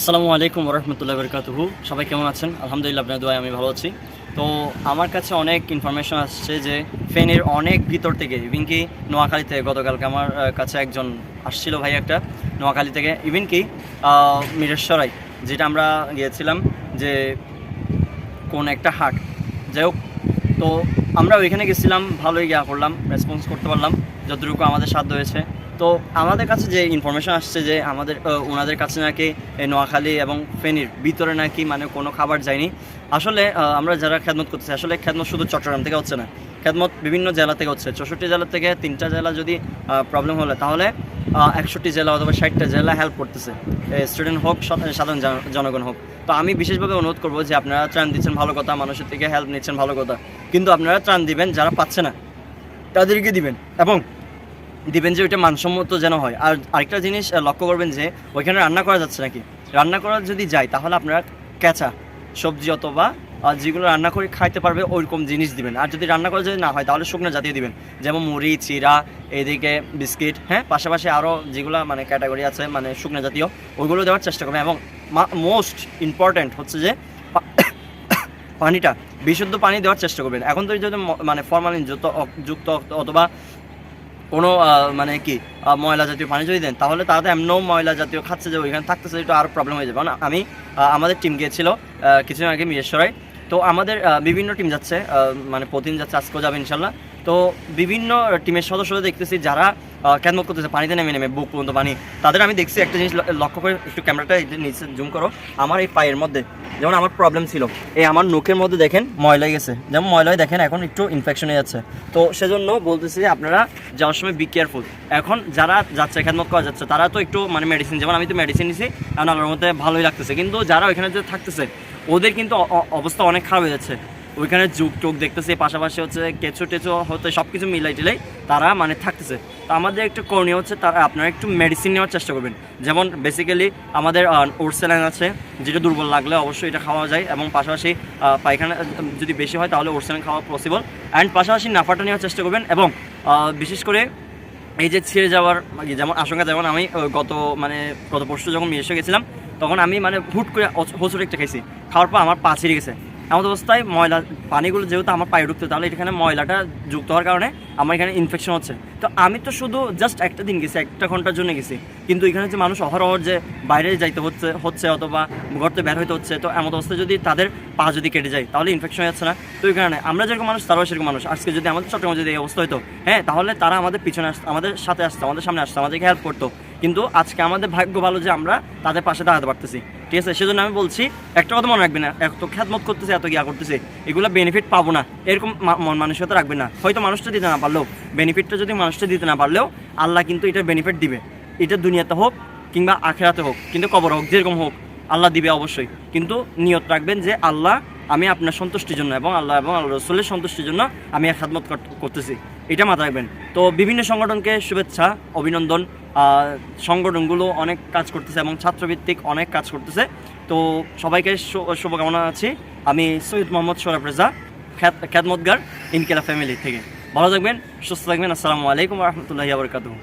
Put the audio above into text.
আসসালামু আলাইকুম রহমতুল্লাহ বরকাতুহু। সবাই কেমন আছেন? আলহামদুলিল্লাহ, আপনার দোয়ায় আমি ভালো আছি। তো আমার কাছে অনেক ইনফরমেশন আসছে যে ফেনের অনেক ভিতর থেকে ইভিন কি নোয়াখালী থেকে, গতকালকে আমার কাছে একজন আসছিল ভাই একটা, নোয়াখালী থেকে ইভিন কি মিরেশ্বরাই, যেটা আমরা গিয়েছিলাম যে কোন একটা হাট। যাই হোক, তো আমরা ওইখানে গেছিলাম, ভালোই গিয়া করলাম রেসপন্স করতে পারলাম, যতটুকু আমাদের সাধ্য হয়েছে। তো আমাদের কাছে যে ইনফরমেশন আসছে যে আমাদের ওনাদের কাছে নাকি নোয়াখালী এবং ফেনীর ভিতরে নাকি মানে কোনো খাবার যায়নি। আসলে আমরা যারা খেদমত করতেছি, আসলে খেদমত শুধু চট্টগ্রাম থেকে হচ্ছে না, খেদমত বিভিন্ন জেলা থেকে হচ্ছে। চৌষট্টি জেলা থেকে তিনটা জেলা যদি প্রবলেম হলে, তাহলে একষট্টি জেলা অথবা ষাটটা জেলা হেল্প করতেছে। স্টুডেন্ট হোক সাধারণ জন- জনগণ হোক। তো আমি বিশেষভাবে অনুরোধ করব যে আপনারা ত্রাণ দিচ্ছেন ভালো কথা, মানুষের থেকে হেল্প নিচ্ছেন ভালো কথা। কিন্তু আপনারা ত্রাণ দিবেন, যারা পাচ্ছে না, তাদেরকে দিবেন। এবং দিবেন যে ওইটা মানসম্মত যেন হয়। আর আরেকটা জিনিস লক্ষ্য করবেন যে ওইখানে রান্না করা যাচ্ছে নাকি? রান্না করা যদি যায়, তাহলে আপনারা কেঁচা, সবজি অথবা যেগুলো রান্না করে খাইতে পারবে, ওইরকম জিনিস দিবেন। আর যদি রান্না করা যদি না হয়, তাহলে শুকনো জাতীয় দিবেন। যেমন মুড়ি, চিরা, এদিকে বিস্কিট হ্যাঁ? পাশাপাশি আরও যেগুলো মানে ক্যাটাগরি আছে মানে শুকনো জাতীয়, ওইগুলো দেওয়ার চেষ্টা করবেন। এবং মোস্ট ইম্পর্ট্যান্ট হচ্ছে যে পানিটা, বিশুদ্ধ পানি দেওয়ার চেষ্টা করবেন। এখন তো যদি মানে ফরমালিন যুক্ত যুক্ত অথবা কোনো মানে কি ময়লা জাতীয় পানি যদি দেন, তাহলে তারা এমনও ময়লা জাতীয় খাচ্ছে যে ওইখানে থাকতেছে, একটু আরও প্রবলেম হয়ে যাবে। কারণ আমি আমাদের টিম গিয়েছিল কিছুদিন আগে মিরেশ্বরায়। তো আমাদের বিভিন্ন টিম যাচ্ছে মানে প্রতিদিন যাচ্ছে, আজকেও যাবে ইনশাল্লাহ। তো বিভিন্ন টিমের সদস্যরা দেখতেছি যারা ক্যানমত করতেছে, পানিতে নেমে নেমে, বুক পর্যন্ত পানি। তাদের আমি দেখছি, একটা জিনিস লক্ষ্য করে একটু ক্যামেরাটা নিচে জুম করো। আমার এই পায়ের মধ্যে, যেমন আমার প্রবলেম ছিল, এই আমার নোকের মধ্যে দেখেন ময়লা গেছে। যেমন ময়লায় দেখেন, এখন একটু ইনফেকশন হয়ে যাচ্ছে। তো সেজন্য বলতেছি যে আপনারা যাওয়ার সময় বি কেয়ারফুল এখন যারা যাচ্ছে খেদমত করা যাচ্ছে, তারা তো একটু মানে মেডিসিন যেমন আমি তো মেডিসিন নিছি কারণ আমার মধ্যে ভালোই লাগতেছে। কিন্তু যারা ওইখানে যে থাকতেছে, ওদের কিন্তু অবস্থা অনেক খারাপ হয়ে যাচ্ছে। ওইখানে যুগ টুক দেখতেছে, পাশাপাশি হচ্ছে কেঁচো টেচো হতে সব কিছু মিলাই টিলাই তারা মানে থাকতেছে। তো আমাদের একটু করণীয় হচ্ছে তারা আপনারা একটু মেডিসিন নেওয়ার চেষ্টা করবেন। যেমন বেসিক্যালি আমাদের ওরসেলাইন আছে, যেটা দুর্বল লাগলে অবশ্যই এটা খাওয়া যায় এবং পাশাপাশি পায়খানা যদি বেশি হয় তাহলে ওরসেলাইন খাওয়া পসিবল অ্যান্ড পাশাপাশি নাফাটা নেওয়ার চেষ্টা করবেন এবং বিশেষ করে এই যে ছিঁড়ে যাওয়ার মানে যেমন আশঙ্কা, যেমন আমি গত মানে গত পরশু যখন এসে গেছিলাম, তখন আমি মানে হুট করে হোসুর একটা খাইছি। খাওয়ার পর আমার পা ছিঁড়ে গেছে। এমন অবস্থায় ময়লা, পানিগুলো যেহেতু আমার পায়ে ঢুকতে তাহলে এখানে ময়লাটা যুক্ত হওয়ার কারণে আমার এখানে ইনফেকশন হচ্ছে। তো আমি তো শুধু জাস্ট একটা দিন গেছি, একটা ঘণ্টার জন্য গেছি। কিন্তু এখানে যে মানুষ অহরহ যে বাইরে যাইতে হচ্ছে হচ্ছে অথবা ঘর থেকে বের হইতে হচ্ছে, তো এমন অবস্থায় যদি তাদের পা যদি কেটে যায়, তাহলে ইনফেকশন হয়ে যাচ্ছে না। তো এই কারণে আমরা যেরকম মানুষ, তারাও সেরকম মানুষ। আজকে যদি আমাদের চট্টগ্রামে যদি এই অবস্থা হতো হ্যাঁ তাহলে তারা আমাদের পিছনে আসতো আমাদের সাথে আসতো, আমাদের সামনে আসতো, আমাদেরকে হেল্প করতো। কিন্তু আজকে আমাদের ভাগ্য ভালো যে আমরা তাদের পাশে দাঁড়াতে পারতেছি। ঠিক আছে? সেজন্য আমি বলছি, একটা কথা মনে রাখবে না, এত খ্যাতমত করতেছে, এত গিয়া করতেছে, এগুলো বেনিফিট পাবো না। এরকম মন মানসিকতা রাখবে না। হয়তো মানুষটা দিতে না পারলেও বেনিফিটটা যদি মানুষটা দিতে না পারলেও, আল্লাহ কিন্তু এটার বেনিফিট দিবে। এটা দুনিয়াতে হোক কিংবা আখেরাতে হোক, কিন্তু কবর হোক, যেরকম হোক, আল্লাহ দিবে অবশ্যই। কিন্তু নিয়ত রাখবেন যে, আল্লাহ, আমি আপনার সন্তুষ্টির জন্য এবং আল্লাহ এবং আল্লাহ রসুলের সন্তুষ্টির জন্য আমি এক খাদমত করতেছি। এটা মাথায় রাখবেন। তো বিভিন্ন সংগঠনকে শুভেচ্ছা, অভিনন্দন। সংগঠনগুলো অনেক কাজ করতেছে এবং ছাত্রভিত্তিক অনেক কাজ করতেছে। তো সবাইকে শুভকামনা আছি। আমি সৈয়দ মোহাম্মদ সোরাব রেজা, খ্যাত, খ্যাতমতগার ইনকেলা ফ্যামিলি থেকে। ভালো থাকবেন, সুস্থ থাকবেন। আসসালামু আলাইকুম রহমতুল্লাহি আবরকাতুহ